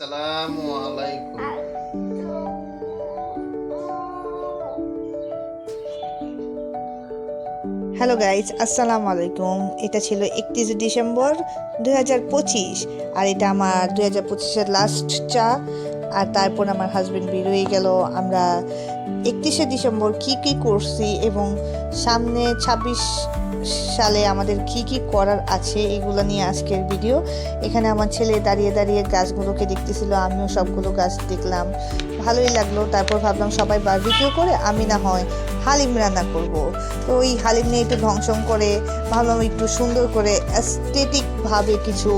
আসসালামু আলাইকুম hello guys আসসালামু আলাইকুম এটা ছিল একত্রিশে ডিসেম্বর দুই হাজার পঁচিশ। আর এটা আমার দুই হাজার পঁচিশের লাস্ট চা। আর তারপর আমার হাজবেন্ড বেরোয় গেল। আমরা একত্রিশে ডিসেম্বর কি কি করছি এবং সামনে ছাব্বিশ সালে আমাদের কি কি করার আছে এগুলো নিয়ে আজকের ভিডিও এখানে আমার ছেলে দাঁড়িয়ে দাঁড়িয়ে গাছগুলোকে দেখতেছিল আমিও সবগুলো গাছ দেখলাম। ভালোই লাগল তারপর ভাবলাম সবাই বারবিকিউ করে আমি না হয় হালিম রান্না করব। তো ওই হালিম নিয়ে একটু ঢংসং করে ভাবলাম একটু সুন্দর করে অ্যাস্থেটিকভাবে কিছু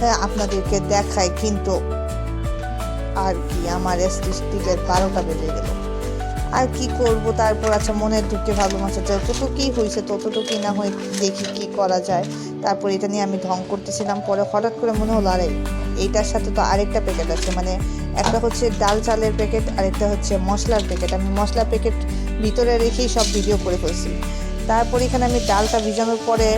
হ্যাঁ, আপনাদেরকে দেখায় কিন্তু আর কি আমার অ্যাস্থেটিকের বারোটা বেজে গেল। আর কি করব? তারপর আচ্ছা মনের দুঃখে ভাবলাম আচ্ছা যতটুকুই হয়েছে ততটুকুই না হয় দেখি কি করা যায়। তারপর এটা নিয়ে আমি ঢং করতেছিলাম। পরে হঠাৎ করে মনে হলো, আরে, এইটার সাথে তো আরেকটা প্যাকেট আছে। মানে একটা হচ্ছে ডাল চালের প্যাকেট আরেকটা হচ্ছে মশলার প্যাকেট আমি মশলার প্যাকেট ভিতরে রেখেই সব ভিডিও করে ফেলছি। তারপর এখানে আমি ডালটা ভিজানোর পরে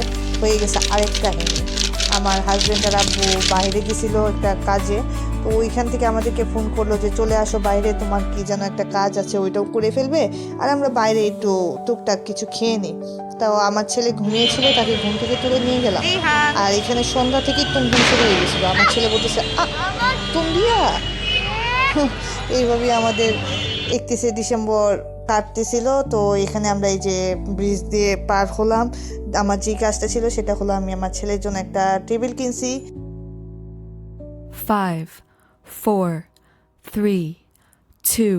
হয়ে গেছে আরেকটা কাহিনী আমার হাজব্যান্ড আর আব্বু বাইরে গেছিল একটা কাজে তো ওইখান থেকে আমাদেরকে ফোন করল যে চলে আসো বাইরে তোমার কি যেন একটা কাজ আছে ওইটাও করে ফেলবে আর আমরা বাইরে একটু টুকটাক কিছু খেয়ে নিই। তাও আমার ছেলে ঘুমিয়েছিল তাকে ঘুম থেকে তুলে নিয়ে গেলাম। আর এখানে সন্ধ্যা থেকেই তুমদিন শুরু হয়ে গেছিল। আমার ছেলে বলতেছে "আ, তুমদিয়া এইভাবেই আমাদের একত্রিশে ডিসেম্বর কাটতেছিল। তো এখানে আমরা এই যে ব্রিজ দিয়ে পার হলাম। আমার যে কাজটা ছিল সেটা হলো আমি আমার ছেলের জন্য একটা টেবিল কিনছি। Four, three, two,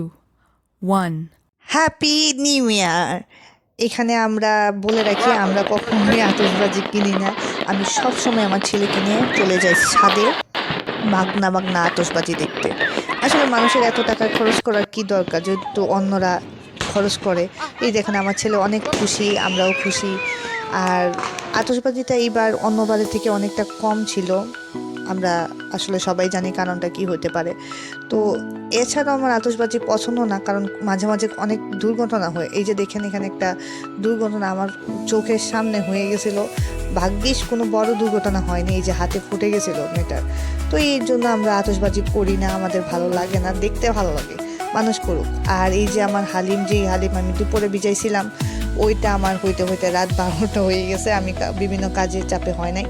one. Happy new year এখানে আমরা বলে রাখি আমরা কখনোই আতশবাজি কিনি না। আমি সব সময় আমার ছেলেকে নিয়ে চলে যাই ছাদে মাগনা মাগনা আতশবাজি দেখতে। আসলে মানুষের এত টাকা খরচ করার কি দরকার? যেহেতু অন্যরা খরচ করে। এই দেখেন, আমার ছেলে অনেক খুশি, আমরাও খুশি। আর আতসবাজিটা এইবার অন্যবারের থেকে অনেকটা কম ছিল। আমরা আসলে সবাই জানি কারণটা কি হতে পারে। তো এছাড়াও আমার আতসবাজি পছন্দ না, কারণ মাঝে মাঝে অনেক দুর্ঘটনা হয়। এই যে দেখেন, এখানে একটা দুর্ঘটনা আমার চোখের সামনে হয়ে গেছিল। ভাগ্যিস কোনো বড় দুর্ঘটনা হয়নি, এই যে হাতে ফুটে গেছিল মেয়েটার। তো এই জন্য আমরা আতশবাজি করি না, আমাদের ভালো লাগে না, দেখতে ভালো লাগে। মানুষ করুক। আর এই যে আমার হালিম, যেই হালিম আমি দুপুরে ভিজাইছিলাম, ওইটা আমার হইতে হইতে রাত বারোটা হয়ে গেছে। আমি বিভিন্ন কাজের চাপে হয় নাই।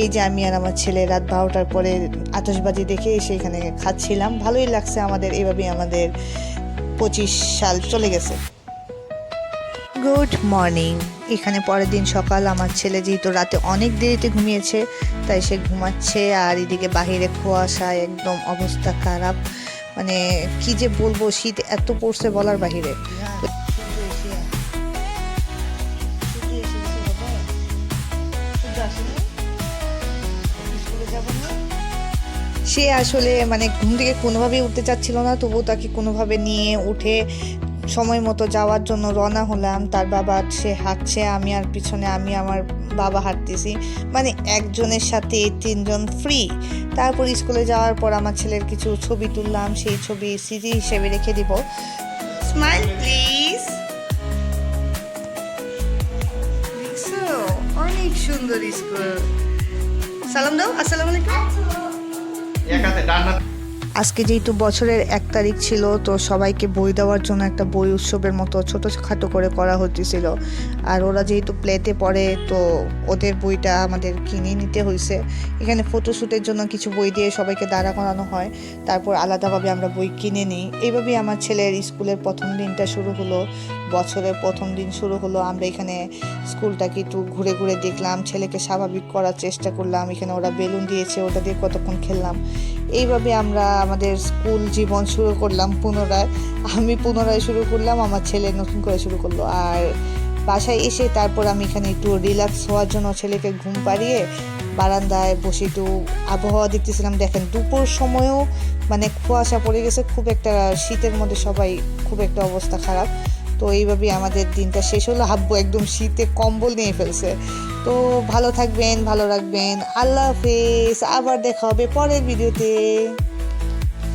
এই যে আমি আর আমার ছেলে রাত বারোটার পরে আতশবাজি দেখে এসে এখানে খাচ্ছিলাম। ভালোই লাগছে আমাদের, এভাবেই আমাদের পঁচিশ সাল চলে গেছে। Good morning. এখানে পরের দিন সকাল। আমার ছেলে যেহেতু রাতে অনেক দেরিতে ঘুমিয়েছে, তাই সে ঘুমাচ্ছে আর এদিকে বাহিরে কুয়াশা একদম অবস্থা খারাপ। মানে কি যে বলব, শীত এত পড়ছে বলার বাহিরে। সে আসলে মানে ঘুম থেকে কোনোভাবেই উঠতে চাচ্ছিল না, তবুও তাকে কোনোভাবে নিয়ে উঠে সময় মতো যাওয়ার জন্য রওনা হলাম। তার বাবা সে হাঁটছে, আমি আর পিছনে আমি আমার বাবা হাঁটতেছি। মানে একজনের সাথে তিনজন ফ্রি তারপর স্কুলে যাওয়ার পর আমার ছেলের কিছু ছবি তুললাম, সেই ছবি স্মৃতি হিসেবে রেখে দিব। স্মাইল প্লিজ অনেক সুন্দর স্কুল। সালাম দাও, আসসালামু আলাইকুম। আজকে যেহেতু বছরের এক তারিখ ছিল, তো সবাইকে বই দেওয়ার জন্য একটা বই উৎসবের মতো ছোটোখাটো করে করা হতেছিল আর ওরা যেহেতু প্লেতে পড়ে, তো ওদের বইটা আমাদের কিনে নিতে হয়েছে এখানে ফটোশ্যুটের জন্য কিছু বই দিয়ে সবাইকে দাঁড়া করানো হয়। তারপর আলাদাভাবে আমরা বই কিনে নিই। এইভাবেই আমার ছেলের স্কুলের প্রথম দিনটা শুরু হলো। বছরের প্রথম দিন শুরু হলো। আমরা এখানে স্কুলটাকে একটু ঘুরে ঘুরে দেখলাম। ছেলেকে স্বাভাবিক করার চেষ্টা করলাম। এখানে ওরা বেলুন দিয়েছে, ওটা দিয়ে কতক্ষণ খেললাম। এইভাবে আমরা আমাদের স্কুল জীবন শুরু করলাম পুনরায়। আমি পুনরায় শুরু করলাম, আমার ছেলে নতুন করে শুরু করল। আর বাসায় এসে তারপর আমি এখানে একটু রিল্যাক্স হওয়ার জন্য ছেলেকে ঘুম পাড়িয়ে বারান্দায় বসে একটু আবহাওয়া দেখতেছিলাম। দেখেন, দুপুর সময়ও মানে কুয়াশা পড়ে গেছে, খুব একটা শীতের মধ্যে সবাই খুব একটা অবস্থা খারাপ। তো এইভাবেই আমাদের দিনটা শেষ হলো। হাব্বু একদম শীতে কম্বল নিয়ে ফেলছে। তো ভালো থাকবেন, ভালো রাখবেন। আল্লাহ হাফেজ। আবার দেখা হবে পরের ভিডিওতে